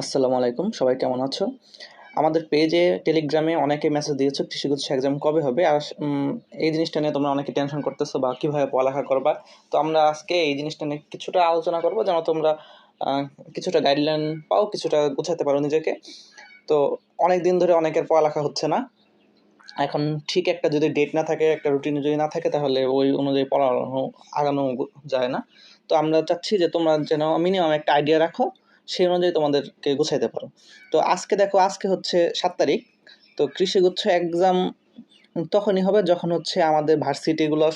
আসসালামু আলাইকুম, সবাই কেমন আছো? আমাদের পেজে টেলিগ্রামে অনেকে মেসেজ দিয়েছ কৃষিগুচ্ছ এক্সাম কবে হবে? আর এই জিনিসটা নিয়ে তোমরা অনেকে টেনশন করতেছো বা কীভাবে পড়ালেখা করবা? তো আমরা আজকে এই জিনিসটা নিয়ে কিছুটা আলোচনা করব, যেন তোমরা কিছুটা গাইডলাইন পাও, কিছুটা গোছাতে পারো নিজেকে। তো অনেক দিন ধরে অনেকের পড়ালেখা হচ্ছে না। এখন ঠিক একটা যদি ডেট না থাকে, একটা রুটিন যদি না থাকে, তাহলে ওই অনুযায়ী পড়ানো আগানো যায় না। তো আমরা চাচ্ছি যে তোমরা যেন মিনিমাম একটা আইডিয়া রাখো সেই অনুযায়ী তোমাদেরকে গুছাইতে পারো। তো আজকে দেখো, আজকে হচ্ছে সাত তারিখ। তো কৃষিগুচ্ছ এক্সাম তখনই হবে যখন হচ্ছে আমাদের ভার্সিটিগুলো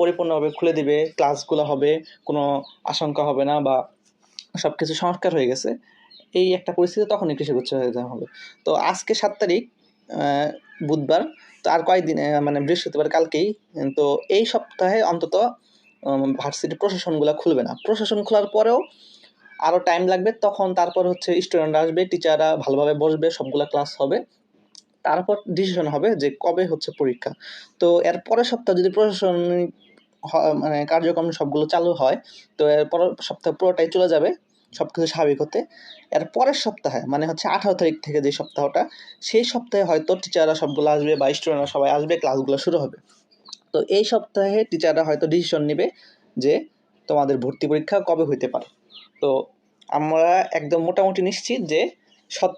পরিপূর্ণভাবে খুলে দিবে ক্লাসগুলো হবে, কোনো আশঙ্কা হবে না বা সব কিছু সংস্কার হয়ে গেছে। এই একটা পরিস্থিতি তখনই কৃষিগুচ্ছ এক্সাম হবে। তো আজকে সাত তারিখ বুধবার, তো আর কয়েকদিন মানে বৃহস্পতিবার কালকেই, তো এই সপ্তাহে অন্তত ভার্সিটি প্রশাসনগুলো খুলবে না। প্রশাসন খোলার পরেও আরও টাইম লাগবে, তখন তারপর হচ্ছে স্টুডেন্টরা আসবে টিচাররা ভালোভাবে বসবে, সবগুলো ক্লাস হবে। তারপর ডিসিশন হবে যে কবে হচ্ছে পরীক্ষা। তো এর পরের সপ্তাহ যদি প্রশাসনিক মানে কার্যক্রম সবগুলো চালু হয়, তো এর পরের সপ্তাহ পুরোটাই চলে যাবে সব কিছু স্বাভাবিক হতে। এর পরের সপ্তাহে মানে হচ্ছে আঠারো তারিখ থেকে যে সপ্তাহটা, সেই সপ্তাহে হয়তো টিচাররা সবগুলো আসবে বা স্টুডেন্টরা সবাই আসবে ক্লাসগুলো শুরু হবে। তো এই সপ্তাহে টিচাররা হয়তো ডিসিশন নেবে যে তোমাদের ভর্তি পরীক্ষা কবে হইতে পারে। তো আমরা একদম মোটামুটি নিশ্চিত যে সত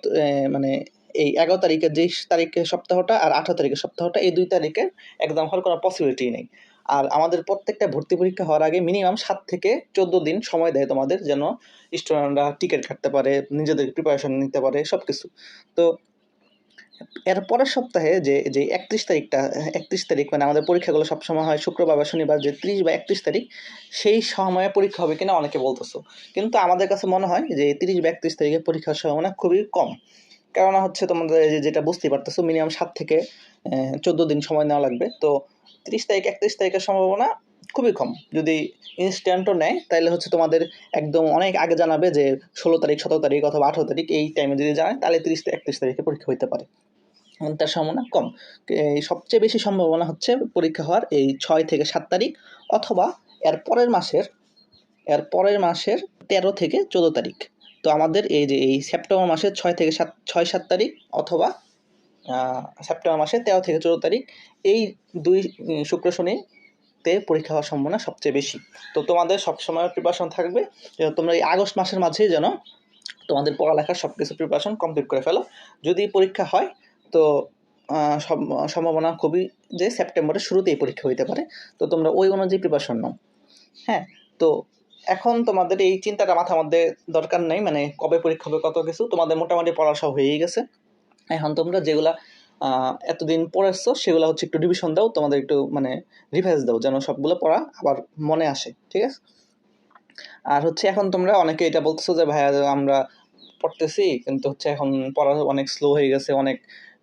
মানে এই এগারো তারিখের যেই তারিখের সপ্তাহটা আর আঠারো তারিখের সপ্তাহটা এই দুই তারিখে একদম হওয়ার কোনো পসিবিলিটি নেই। আর আমাদের প্রত্যেকটা ভর্তি পরীক্ষা হওয়ার আগে মিনিমাম সাত থেকে চোদ্দ দিন সময় দেয় তোমাদের যেন স্টুডেন্টরা টিকিট কাটতে পারে, নিজেদের প্রিপারেশন নিতে পারে সব কিছু তো এর পরের সপ্তাহে যে যে একত্রিশ তারিখটা, একত্রিশ তারিখ মানে আমাদের পরীক্ষাগুলো সবসময় হয় শুক্রবার বা শনিবার যে ত্রিশ বা একত্রিশ তারিখ, সেই সময়ে পরীক্ষা হবে কিনা অনেকে বলতেছো। কিন্তু আমাদের কাছে মনে হয় যে তিরিশ বা একত্রিশ তারিখে পরীক্ষার সম্ভাবনা খুবই কম। কেননা হচ্ছে তোমাদের যেটা বুঝতেই পারতেছো, মিনিমাম সাত থেকে চোদ্দ দিন সময় নেওয়া লাগবে। তো তিরিশ তারিখ, একত্রিশ তারিখের সম্ভাবনা খুবই কম। যদি ইনস্ট্যান্টও নেয় তাহলে হচ্ছে তোমাদের একদম অনেক আগে জানাবে যে ষোলো তারিখ, সতেরো তারিখ অথবা আঠেরো তারিখ এই টাইমে যদি জানায়, তাহলে তিরিশ, একত্রিশ তারিখে পরীক্ষা হতে পারে। তার সম্ভাবনা কম। এই সবচেয়ে বেশি সম্ভাবনা হচ্ছে পরীক্ষা হওয়ার এই ছয় থেকে সাত তারিখ অথবা এর পরের মাসের, এর পরের মাসের তেরো থেকে চোদ্দ তারিখ। তো আমাদের এই যে এই সেপ্টেম্বর মাসের ছয় থেকে সাত, ছয় সাত তারিখ অথবা সেপ্টেম্বর মাসের তেরো থেকে চোদ্দ তারিখ এই দুই শুক্র শনিতে পরীক্ষা হওয়ার সম্ভাবনা সবচেয়ে বেশি। তো তোমাদের সবসময় প্রিপারেশন থাকবে যেন তোমরা এই আগস্ট মাসের মাঝেই যেন তোমাদের পড়ালেখার সব কিছু প্রিপারেশন কমপ্লিট করে ফেলো। যদি পরীক্ষা হয় তো সম্ভাবনা খুবই যে সেপ্টেম্বরের শুরুতেই পরীক্ষা হইতে পারে। তো তোমরা ওই অনুযায়ী প্রিপারেশন নাও। হ্যাঁ তো এখন তোমাদের এই চিন্তাটা মাথার মধ্যে দরকার নেই। মানে কবে পরীক্ষা হবে, কত কিছু তোমাদের মোটামুটি পড়া সব হয়েই গেছে। এখন তোমরা যেগুলা এতদিন পড়েছো, সেগুলো হচ্ছে একটু রিভিশন দাও, তোমাদের একটু মানে রিভাইজ দাও, যেন সবগুলো পড়া আবার মনে আসে, ঠিক আছে? আর হচ্ছে এখন তোমরা অনেকে এটা বলতেছো যে, ভাইয়া, আমরা পড়তেছি, কিন্তু হচ্ছে এখন পড়া অনেক স্লো হয়ে গেছে, অনেক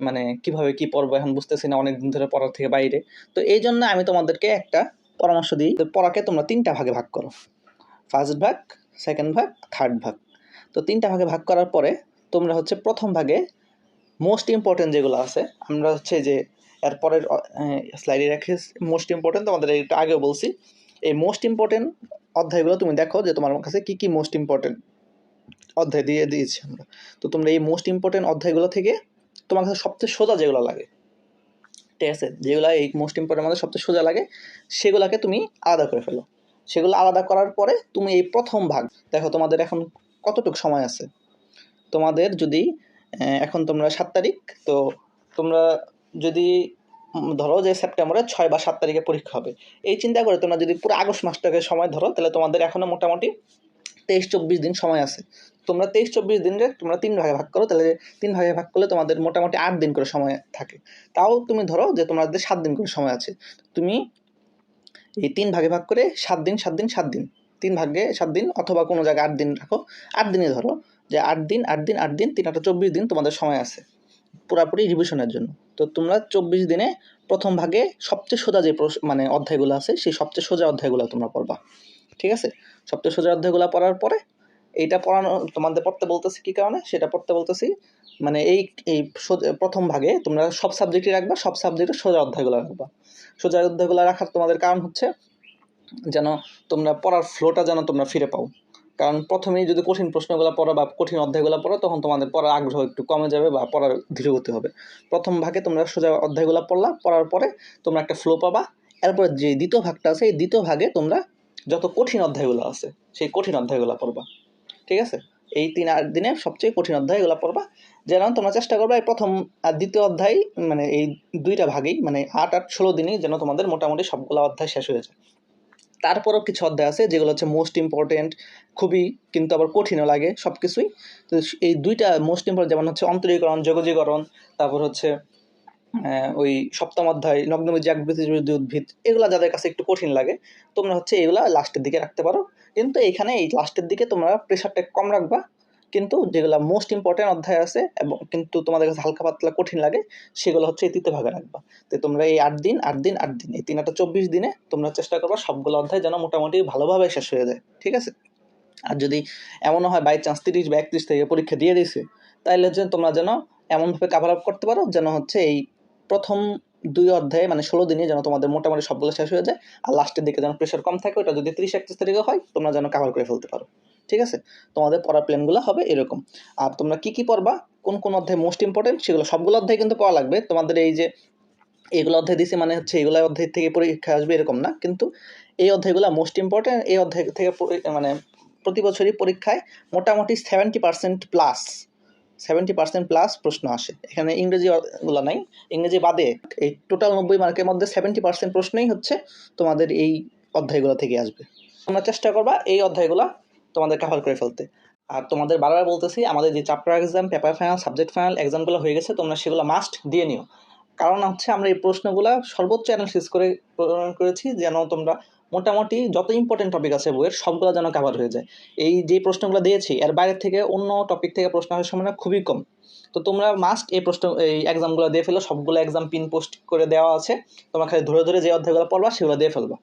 মানে কীভাবে কি পড়ব এখন বুঝতেছি না অনেক দিন ধরে পড়ার থেকে বাইরে। তো এই জন্য আমি তোমাদেরকে একটা পরামর্শ দিই পড়াকে তোমরা তিনটা ভাগে ভাগ করো। ফার্স্ট ভাগ সেকেন্ড ভাগ থার্ড ভাগ। তো তিনটা ভাগে ভাগ করার পরে তোমরা হচ্ছে প্রথম ভাগে মোস্ট ইম্পর্টেন্ট যেগুলো আছে, আমরা হচ্ছে যে এর পরের স্লাইডে রেখে মোস্ট ইম্পর্টেন্ট তোমাদের একটু আগেও বলছি। এই মোস্ট ইম্পর্টেন্ট অধ্যায়গুলো তুমি দেখো যে তোমার কাছে কি কি মোস্ট ইম্পর্টেন্ট অধ্যায় দিয়ে দিয়েছি আমরা। তো তোমরা এই মোস্ট ইম্পর্টেন্ট অধ্যায়গুলো থেকে তোমার কাছে সবচেয়ে সোজা যেগুলো লাগে। ঠিক আছে? যেগুলো এই মোস্ট ইম্পর্টেন্ট আমাদের সবচেয়ে সোজা লাগে, সেগুলোকে তুমি আলাদা করে ফেলো। সেগুলো আলাদা করার পরে তুমি এই প্রথম ভাগ, দেখো তোমাদের এখন কতটুকু সময় আছে? তোমাদের যদি এখন তোমরা সাত তারিখ, তো তোমরা যদি ধরো যে সেপ্টেম্বরের ছয় বা সাত তারিখে পরীক্ষা হবে। এই চিন্তা করে তোমরা যদি পুরো আগস্ট মাসটাকে সময় ধরো, তাহলে তোমাদের এখনও মোটামুটি তেইশ চব্বিশ দিন সময় আছে। তোমরা তেইশ চব্বিশ দিনে তোমরা তিন ভাগে ভাগ করো, তাহলে তিন ভাগে ভাগ করলে তোমাদের মোটামুটি আট দিন করে সময় থাকে। তাও তুমি ধরো যে তোমাদের সাত দিন করে সময় আছে। তুমি এই তিন ভাগে ভাগ করে সাত দিন সাত দিন সাত দিন। তিন ভাগে সাত দিন অথবা কোনো জায়গায় আট দিন রাখো। আট দিনে ধরো যে আট দিন আট দিন আট দিন, তিন আটটা চব্বিশ দিন তোমাদের সময় আছে। পুরাপুরি রিভিশনের জন্য। তো তোমরা চব্বিশ দিনে প্রথম ভাগে সবচেয়ে সোজা যে মানে অধ্যায়গুলো আছে, সেই সবচেয়ে সোজা অধ্যায়গুলো তোমরা পড়বা। ঠিক আছে? সবচেয়ে সোজা অধ্যায়গুলো পড়ার পরে এইটা পড়ানো, তোমাদের পড়তে বলতেছি কি কারণে? সেটা পড়তে বলতেছি। মানে এই এই প্রথম ভাগে তোমরা সব সাবজেক্টই রাখবা, সব সাবজেক্টে সোজা অধ্যায়গুলো রাখবা। সোজা অধ্যায়গুলো রাখার তোমাদের কারণ হচ্ছে, যেন তোমরা পড়ার ফ্লোটা যেন তোমরা ফিরে পাও। কারণ প্রথমেই যদি কঠিন প্রশ্নগুলো পড়ো বা কঠিন অধ্যায়গুলো পড়ো, তখন তোমাদের পড়ার আগ্রহ একটু কমে যাবে বা পড়ার ধীরগতি হবে। প্রথম ভাগে তোমরা সোজা অধ্যায়গুলো পড়লা, পড়ার পরে তোমরা একটা ফ্লো পাবা। এরপর যে দ্বিতীয় ভাগটা আছে, এই দ্বিতীয় ভাগে তোমরা যত কঠিন অধ্যায়গুলো আছে, সেই কঠিন অধ্যায়গুলো পড়বা। ঠিক আছে? এই তিন আট দিনে সবচেয়ে কঠিন অধ্যায় এগুলো পড়বা। যেন তোমরা চেষ্টা করবে এই প্রথম আর দ্বিতীয় অধ্যায় মানে এই দুইটা ভাগেই মানে আট আট, ষোলো দিনেই যেন তোমাদের মোটামুটি সবগুলো অধ্যায় শেষ হয়ে যায়। তারপরও কিছু অধ্যায় আছে যেগুলো হচ্ছে মোস্ট ইম্পর্টেন্ট খুবই কিন্তু আবার কঠিনও লাগে সব কিছুই তো এই দুইটা মোস্ট ইম্পর্টেন্ট যেমন হচ্ছে অন্তরীকরণ যোগজীকরণ তারপর হচ্ছে ওই সপ্তম অধ্যায় নগ্নবীজ জাগবৃতি উদ্ভিদ, এগুলো যাদের কাছে একটু কঠিন লাগে, তোমরা হচ্ছে এগুলা লাস্টের দিকে রাখতে পারো। কিন্তু এখানে এই লাস্টের দিকে তোমরা প্রেশারটা কম রাখবা। কিন্তু যেগুলো মোস্ট ইম্পর্টেন্ট অধ্যায় আছে এবং কিন্তু তোমাদের কাছে হালকা পাতলা কঠিন লাগে, সেগুলো হচ্ছে এই তৃতীয় ভাগে রাখবা। তো তোমরা এই আট দিন আট দিন আট দিন, এই তিন আটটা চব্বিশ দিনে তোমরা চেষ্টা করবা সবগুলো অধ্যায় যেন মোটামুটি ভালোভাবে শেষ হয়ে যায়, ঠিক আছে? আর যদি এমনও হয় বাই চান্স তিরিশ বা একত্রিশ থেকে পরীক্ষা দিয়ে দিয়েছে তাহলে যে তোমরা যেন এমনভাবে কাভার আপ করতে পারো, যেন হচ্ছে এই প্রথম দুই অধ্যায়ে মানে ষোলো দিনে যেন তোমাদের মোটামুটি সবগুলো শেষ হয়ে যায় আর লাস্টের দিকে যেন প্রেশার কম থাকে, ওটা যদি তিরিশ, একত্রিশ তারিখে হয়, তোমরা যেন কাভার করে ফেলতে পারো। ঠিক আছে? তোমাদের পড়ার প্ল্যানগুলো হবে এরকম। আর তোমরা কি কি পড়বা, কোন কোন অধ্যায় মোস্ট ইম্পর্টেন্ট সেগুলো সবগুলো অধ্যায় কিন্তু পড়া লাগবে। তোমাদের এই যে এগুলো অধ্যায় দিছে মানে হচ্ছে এগুলো অধ্যায় থেকে পরীক্ষা আসবে এরকম না, কিন্তু এই অধ্যায়গুলো মোস্ট ইম্পর্টেন্ট এই অধ্যায় থেকে মানে প্রতি বছরই পরীক্ষায় মোটামুটি seventy percent plus seventy percent plus প্রশ্ন আসে। এখানে ইংরেজিগুলো নাই। ইংরেজি বাদে এই টোটাল নব্বই মার্কের মধ্যে সেভেন্টি পার্সেন্ট প্রশ্নই হচ্ছে তোমাদের এই অধ্যায়গুলো থেকে আসবে। তোমরা চেষ্টা করবা এই অধ্যায়গুলো তোমাদের কাভার করে ফেলতে। আর তোমাদের বারবার বলতেছি, আমাদের যে chapter exam paper final subject final এক্সামগুলো হয়ে গেছে, তোমরা সেগুলো মাস্ট দিয়ে নিও। কারণ হচ্ছে আমরা এই প্রশ্নগুলো সর্বোচ্চ অ্যানালিসিস করে করেছি, যেন তোমরা মোটামুটি যত ইম্পর্টেন্ট টপিক আছে বইয়ের, সবগুলো যেন কাভার হয়ে যায়। এই যে প্রশ্নগুলো দিয়েছি, এর বাইরে থেকে অন্য টপিক থেকে প্রশ্ন আসার সম্ভাবনা খুবই কম। তো তোমরা মাস্ট এই প্রশ্ন, এই এক্সামগুলো দিয়ে ফেলো, সবগুলো এক্সাম পিন পোস্ট করে দেওয়া আছে। তোমরা খালি ধরে ধরে যে অধ্যায়গুলো পড়বা, সেগুলো দিয়ে ফেলবা।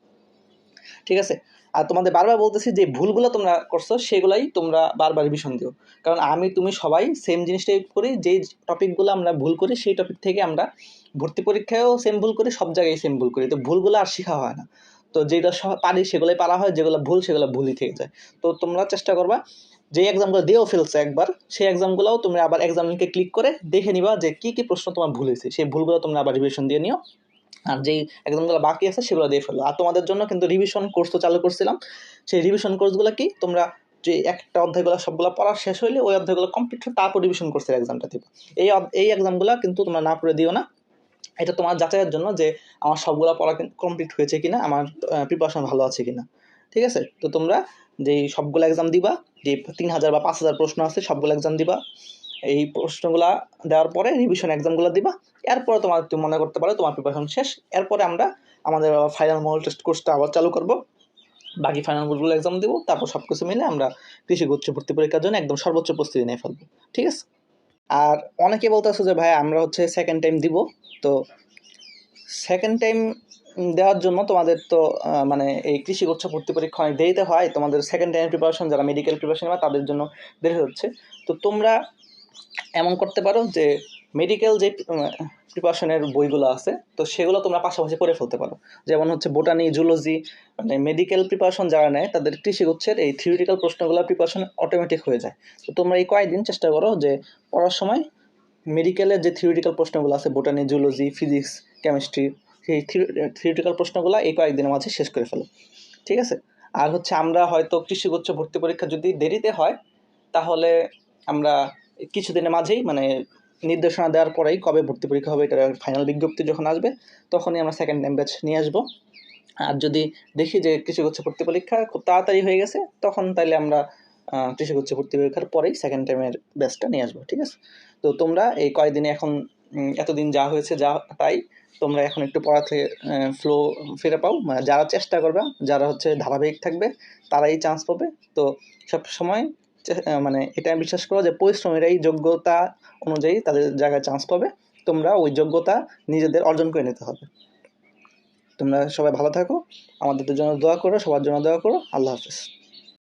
ঠিক আছে? আর তোমাদের বারবার বলতেছি যে ভুলগুলো তোমরা করছ, সেগুলাই তোমরা বারবার রিভিশন দিও। কারণ আমি, তুমি সবাই সেম জিনিসটাই করি, যেই টপিকগুলো আমরা ভুল করি, সেই টপিক থেকে আমরা ভর্তি পরীক্ষায়ও সেম ভুল করি, সব জায়গায় সেম ভুল করি। তো ভুলগুলো আর শেখা হয় না। তো যেটা পারি সেগুলোই পারা হয়, যেগুলো ভুল সেগুলো ভুলই থেকে যায়। তো তোমরা চেষ্টা করবা, যে এক্সামগুলো দিয়েও ফেলছে একবার, সেই এক্সামগুলোও তুমি আবার এক্সাম লিঙ্কে ক্লিক করে দেখে নিবা যে কী কী প্রশ্ন তোমার ভুল হয়েছে। সেই ভুলগুলো তোমরা আবার রিভিশন দিয়ে নিও। আর যেই এক্সামগুলো বাকি আছে সেগুলো দিয়ে ফেলো। আর তোমাদের জন্য কিন্তু রিভিশন কোর্স তো চালু করছিলাম। সেই রিভিশন কোর্সগুলো কি তোমরা যে একটা অধ্যায়গুলো সবগুলো পড়া শেষ হলে ওই অধ্যায়গুলো কমপ্লিট তারপর রিভিশন কোর্সের এক্সামটা দিব। এই এই এক্সামগুলো কিন্তু তোমরা না করে দিও না। এটা তোমার যাচাইয়ের জন্য যে আমার সবগুলো পড়া কমপ্লিট হয়েছে কিনা, আমার প্রিপারেশন ভালো আছে কিনা। ঠিক আছে? তো তোমরা যেই সবগুলো এক্সাম দিবা, যে তিন হাজার বা পাঁচ হাজার প্রশ্ন আছে, সবগুলো এক্সাম দিবা। এই প্রশ্নগুলা দেওয়ার পরে রিভিশন এক্সামগুলো দিবা। এরপরে তোমার, তুমি মনে করতে পারো তোমার প্রিপারেশন শেষ। এরপরে আমরা আমাদের ফাইনাল মডেল টেস্ট কোর্সটা আবার চালু করব। বাকি ফাইনাল মোডগুলো এক্সাম দেবো। তারপর সব কিছু মিলে আমরা কৃষি উচ্চ ভর্তি পরীক্ষার জন্য একদম সর্বোচ্চ প্রস্তুতি নিয়ে ফেলব। ঠিক আছে? আর অনেকে বলতেছে যে, ভাই, আমরা হচ্ছে সেকেন্ড টাইম দিব। তো সেকেন্ড টাইম দেওয়ার জন্য তোমাদের তো মানে এই কৃষি উচ্চ ভর্তি পরীক্ষা অনেক দেরিতে হয়। তোমাদের সেকেন্ড টাইম প্রিপারেশন যারা মেডিকেল প্রিপারেশন হয় তাদের জন্য দেরি হচ্ছে। তো তোমরা এমন করতে পারো যে মেডিকেল যে প্রিপারেশনের বইগুলো আছে, তো সেগুলো তোমরা পাশাপাশি পড়ে ফেলতে পারো। যেমন হচ্ছে বোটানি জুলজি মানে মেডিকেল প্রিপারেশন যারা নেয়, তাদের কৃষি গুচ্ছের এই থিওরিটিক্যাল প্রশ্নগুলো প্রিপারেশন অটোমেটিক হয়ে যায়। তো তোমরা এই কয়েকদিন চেষ্টা করো যে পড়ার সময় মেডিকেলের যে থিওরিটিক্যাল প্রশ্নগুলো আছে বোটানি জুলজি ফিজিক্স কেমিস্ট্রি সেই থিওরিটিক্যাল প্রশ্নগুলো এই কয়েকদিনের মাঝে শেষ করে ফেলো। ঠিক আছে? আর হচ্ছে আমরা হয়তো কৃষিগুচ্ছ ভর্তি পরীক্ষা যদি দেরিতে হয়, তাহলে আমরা কিছুদিনের মাঝেই মানে নির্দেশনা দেওয়ার পরেই কবে ভর্তি পরীক্ষা হবে এটা ফাইনাল বিজ্ঞপ্তি যখন আসবে, তখনই আমরা সেকেন্ড টাইম ব্যাচ নিয়ে আসব। আর যদি দেখি যে কৃষিগুচ্ছ ভর্তি পরীক্ষা খুব তাড়াতাড়ি হয়ে গেছে, তখন তাইলে আমরা কৃষিগুচ্ছ ভর্তি পরীক্ষার পরেই সেকেন্ড টাইমের ব্যাচটা নিয়ে আসব, ঠিক আছে? তো তোমরা এই কয়েকদিনে এখন এতদিন যা হয়েছে যা তাই, তোমরা এখন একটু পড়াতে ফ্লো ফিরে পাও মানে যারা চেষ্টা করবে, যারা হচ্ছে ধারাবাহিক থাকবে, তারাই চান্স পাবে। তো সব সময় মানে এটা আমি বিশ্বাস করো যে পরিশ্রমেরাই যোগ্যতা অনুযায়ী তাদের জায়গায় চান্স পাবে। তোমরা ওই যোগ্যতা নিজেদের অর্জন করে নিতে হবে। তোমরা সবাই ভালো থাকো। আমাদের জন্য দোয়া করো, সবার জন্য দোয়া করো। আল্লাহ হাফিজ।